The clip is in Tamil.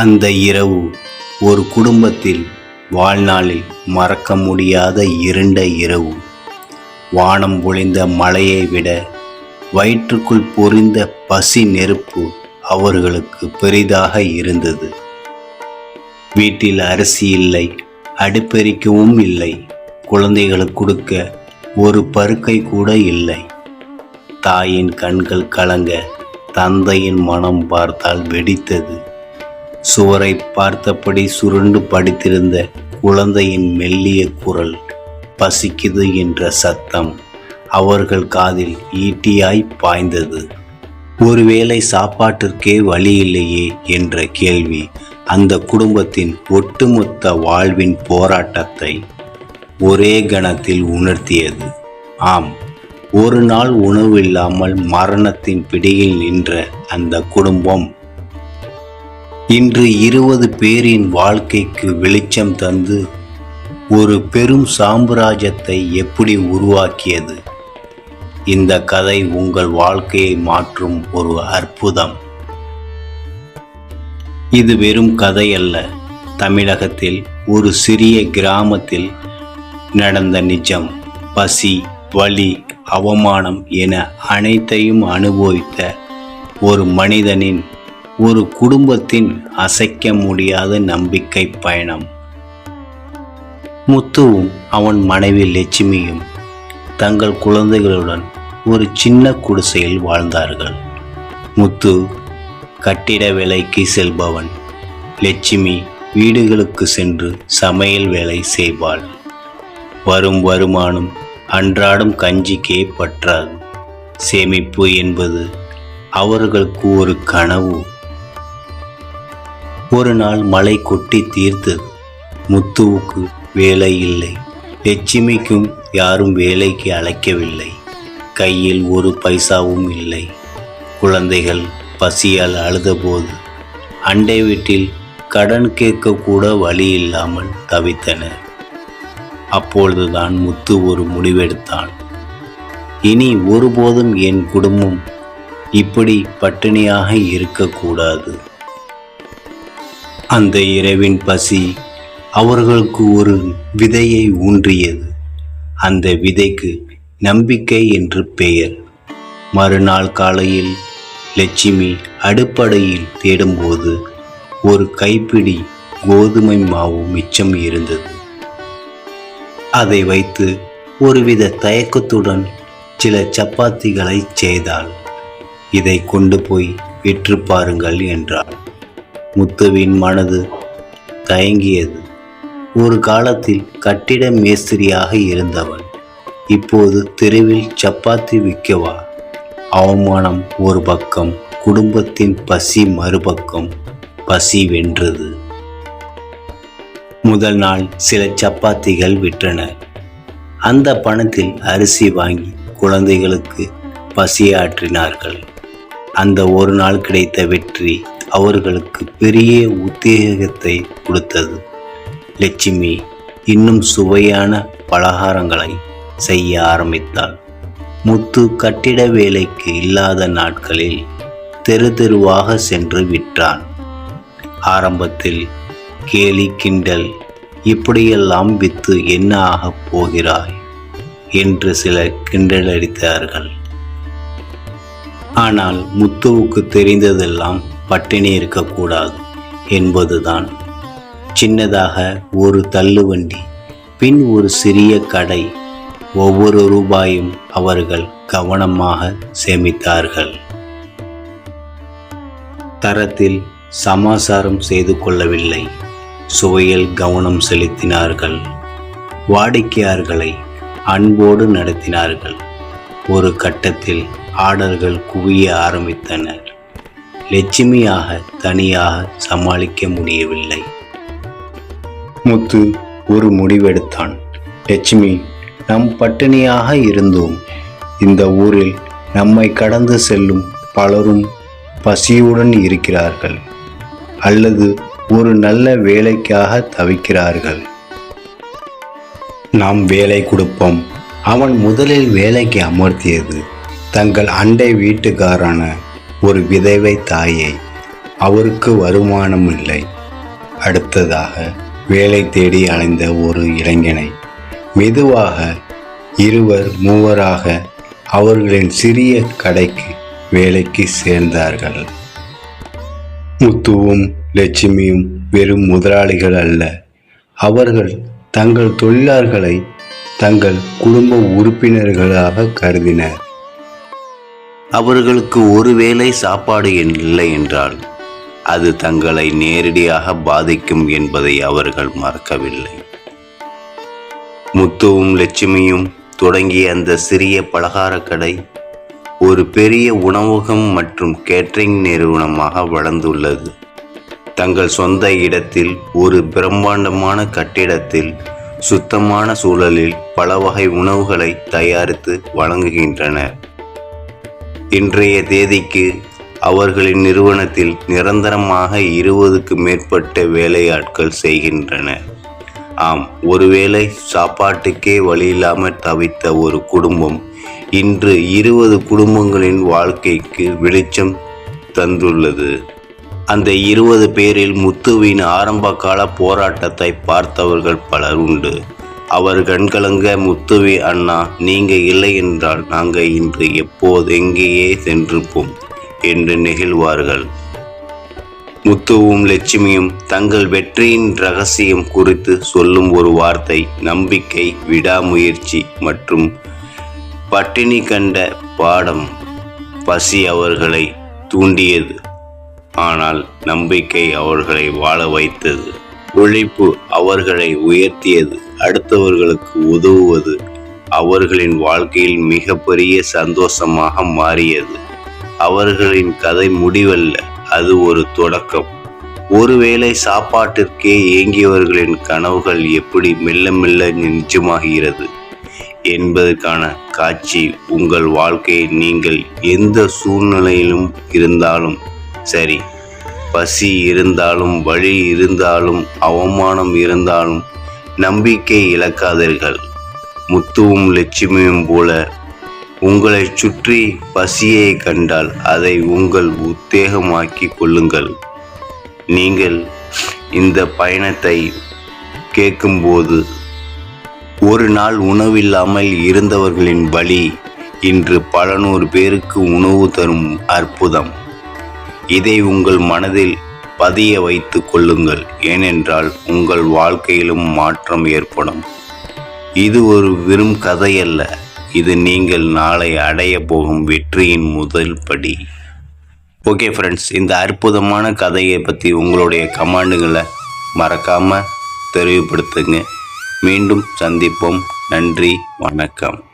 அந்த இரவு ஒரு குடும்பத்தில் வாழ்நாளில் மறக்க முடியாத இருண்ட இரவு. வானம் பொழிந்த மழையை விட வயிற்றுக்குள் பொறிந்த பசி நெருப்பு அவர்களுக்கு பெரிதாக இருந்தது. வீட்டில் அரிசி இல்லை அடுப்பெரிக்கவும் இல்லை குழந்தைகளுக்கு கொடுக்க ஒரு பருக்கை கூட இல்லை. தாயின் கண்கள் கலங்க தந்தையின் மனம் பார்த்தால் வெடித்தது. சுவரை பார்த்தபடி சுருண்டு படுத்திருந்த குழந்தையின் மெல்லிய குரல் பசிக்குது என்ற சத்தம் அவர்கள் காதில் ஈட்டியாய் பாய்ந்தது. ஒருவேளை சாப்பாட்டிற்கே வழி இல்லையே என்ற கேள்வி அந்த குடும்பத்தின் ஒட்டுமொத்த வாழ்வின் போராட்டத்தை ஒரே கணத்தில் உணர்த்தியது. ஆம் ஒரு நாள் உணவில்லாமல் மரணத்தின் பிடியில் நின்ற அந்த குடும்பம் இன்று இருபது பேரின் வாழ்க்கைக்கு வெளிச்சம் தந்து ஒரு பெரும் சாம்ராஜ்யத்தை எப்படி உருவாக்கியது? இந்த கதை உங்கள் வாழ்க்கையை மாற்றும் ஒரு அற்புதம். இது வெறும் கதை அல்ல. தமிழகத்தில் ஒரு சிறிய கிராமத்தில் நடந்த நிஜம் பசி வலி அவமானம் என அனைத்தையும் அனுபவித்த ஒரு மனிதனின் ஒரு குடும்பத்தின் அசைக்க முடியாத நம்பிக்கை பயணம். முத்துவும் அவன் மனைவி லட்சுமியும் தங்கள் குழந்தைகளுடன் ஒரு சின்ன குடிசையில் வாழ்ந்தார்கள். முத்து கட்டிட வேலைக்கு செல்பவன். லட்சுமி வீடுகளுக்கு சென்று சமையல் வேலை செய்வாள். வரும் வருமானம் அன்றாடம் கஞ்சிக்கே பற்றாது. சேமிப்பு என்பது அவர்களுக்கு ஒரு கனவு. ஒரு நாள் மழை கொட்டி தீர்த்தது. முத்துவுக்கு வேலை இல்லை. லட்சுமிக்கும் யாரும் வேலைக்கு அழைக்கவில்லை. கையில் ஒரு பைசாவும் இல்லை. குழந்தைகள் பசியால் அழுதபோது அண்டை வீட்டில் கடன் கேட்கக்கூட வழி இல்லாமல் தவித்தனர். அப்பொழுதுதான் முத்து ஒரு முடிவெடுத்தான். இனி ஒருபோதும் என் குடும்பம் இப்படி பட்டினியாக இருக்கக்கூடாது. அந்த இரவின் பசி அவர்களுக்கு ஒரு விதையை ஊன்றியது. அந்த விதைக்கு நம்பிக்கை என்று பெயர். மறுநாள் காலையில் லட்சுமி அடுப்படையில் தேடும்போது ஒரு கைப்பிடி கோதுமை மாவு மிச்சம் இருந்தது. அதை வைத்து ஒருவித தயக்கத்துடன் சில சப்பாத்திகளை செய்தாள். இதை கொண்டு போய் விற்று பாருங்கள் என்றாள். முத்துவின் மனது தயங்கியது. ஒரு காலத்தில் கட்டிட மேஸ்திரியாக இருந்தவள். இப்போது தெருவில் சப்பாத்தி விற்கவா? அவமானம் ஒரு பக்கம் குடும்பத்தின் பசி மறுபக்கம் பசி வென்றது. முதல் நாள் சில சப்பாத்திகள் விற்றன. அந்த பணத்தில் அரிசி வாங்கி குழந்தைகளுக்கு பசியாற்றினார்கள். அந்த ஒரு நாள் கிடைத்த வெற்றி அவர்களுக்கு பெரிய உத்தேகத்தை கொடுத்தது. லட்சுமி இன்னும் சுவையான பலகாரங்களை செய்ய ஆரம்பித்தாள். முத்து கட்டிட வேலைக்கு இல்லாத நாட்களில் தெரு தெருவாக சென்று விற்றான் ஆரம்பத்தில் கேலி கிண்டல் இப்படியெல்லாம் வித்து என்ன ஆகப் போகிறாய்? என்று சிலர் கிண்டலடித்தார்கள். ஆனால் முத்துவுக்கு தெரிந்ததெல்லாம் பட்டினி இருக்கக்கூடாது என்பதுதான். சின்னதாக ஒரு தள்ளுவண்டி பின் ஒரு சிறிய கடை ஒவ்வொரு ரூபாயும் அவர்கள் கவனமாக சேமித்தார்கள். தரத்தில் சமாசாரம் செய்து கொள்ளவில்லை. சுவையில் கவனம் செலுத்தினார்கள். வாடிக்கையாளர்களை அன்போடு நடத்தினார்கள். ஒரு கட்டத்தில் ஆர்டர்கள் குவிய ஆரம்பித்தனர். லட்சுமியாக தனியாக சமாளிக்க முடியவில்லை. முத்து ஒரு முடிவெடுத்தான். லட்சுமி நம் பட்டினியாக இருந்தோம். இந்த ஊரில் நம்மை கடந்து செல்லும் பலரும் பசியுடன் இருக்கிறார்கள். அல்லது ஒரு நல்ல வேலைக்காக தவிக்கிறார்கள். நாம் வேலை கொடுப்போம். அவன் முதலில் வேலைக்கு அமர்த்தியது. தங்கள் அண்டை வீட்டுக்காரான ஒரு விதவை தாயை அவருக்கு வருமானம் இல்லை அடுத்ததாக வேலை தேடி அலைந்த ஒரு இளைஞனை மெதுவாக இருவர் மூவராக அவர்களின் சிறிய கடைக்கு வேலைக்கு சேர்ந்தார்கள். முத்துவும் லட்சுமியும் வெறும் முதலாளிகள் அல்ல. அவர்கள் தங்கள் தொழிலாளர்களை தங்கள் குடும்ப உறுப்பினர்களாக கருதினர். அவர்களுக்கு ஒருவேளை சாப்பாடு இல்லை என்றால் அது தங்களை நேரடியாக பாதிக்கும் என்பதை அவர்கள் மறக்கவில்லை. முத்துவும் லட்சுமியும் தொடங்கிய அந்த சிறிய பலகாரக்கடை ஒரு பெரிய உணவகம் மற்றும் கேட்டரிங் நிறுவனமாக வளர்ந்துள்ளது. தங்கள் சொந்த இடத்தில் ஒரு பிரம்மாண்டமான கட்டிடத்தில் சுத்தமான சூழலில் பல வகை உணவுகளை தயாரித்து வழங்குகின்றனர். இன்றைய தேதிக்கு அவர்களின் நிறுவனத்தில் நிரந்தரமாக இருபதுக்கு மேற்பட்ட வேலையாட்கள் செய்கின்றனர். ஆம் ஒருவேளை சாப்பாட்டுக்கே வழியில்லாமல் தவித்த ஒரு குடும்பம் இன்று இருபது குடும்பங்களின் வாழ்க்கைக்கு வெளிச்சம் தந்துள்ளது. அந்த இருபது பேரில் முத்துவின் ஆரம்பகால போராட்டத்தை பார்த்தவர்கள் பலர் உண்டு. அவர் கண்கலங்க முத்துவி அண்ணா நீங்க இல்லை என்றால் நாங்க இன்று எப்போது எங்கேயே சென்றிருப்போம் என்று நெகிழ்வார்கள். முத்துவும் லட்சுமியும் தங்கள் வெற்றியின் ரகசியம் குறித்து சொல்லும் ஒரு வார்த்தை நம்பிக்கை விடாமுயற்சி மற்றும் பட்டினி கண்ட பாடம் பசி அவர்களை தூண்டியது. ஆனால் நம்பிக்கை அவர்களை வாழ வைத்தது. உழைப்பு அவர்களை உயர்த்தியது அடுத்தவர்களுக்கு உதவுவது அவர்களின் வாழ்க்கையில் மிகப்பெரிய சந்தோஷமாக மாறியது. அவர்களின் கதை முடிவல்ல அது ஒரு தொடக்கம். ஒருவேளை சாப்பாட்டிற்கே ஏங்கியவர்களின் கனவுகள் எப்படி மெல்ல மெல்ல நிஜமாகிறது என்பதற்கான காட்சி உங்கள் வாழ்க்கையை நீங்கள் எந்த சூழ்நிலையிலும் இருந்தாலும் சரி. பசி இருந்தாலும் வழி இருந்தாலும் அவமானம் இருந்தாலும் நம்பிக்கை இழக்காதீர்கள். முத்துவும் லட்சுமியும் போல உங்களை சுற்றி பசியை கண்டால் அதை உங்கள் உத்தேகமாக்கி கொள்ளுங்கள். நீங்கள் இந்த பயணத்தை கேட்கும்போது ஒரு நாள் உணவில்லாமல் இருந்தவர்களின் வழி இன்று பல நூறு பேருக்கு உணவு தரும் அற்புதம். இதை உங்கள் மனதில் பதிய வைத்து கொள்ளுங்கள். ஏனென்றால் உங்கள் வாழ்க்கையிலும் மாற்றம் ஏற்படும். இது ஒரு வெறும் கதையல்ல. இது நீங்கள் நாளை அடைய போகும் வெற்றியின் முதல் படி. ஓகே ஃப்ரெண்ட்ஸ் இந்த அற்புதமான கதையை பற்றி உங்களுடைய கமாண்டுகளை மறக்காமல் தெரிவுபடுத்துங்க மீண்டும் சந்திப்போம். நன்றி. வணக்கம்.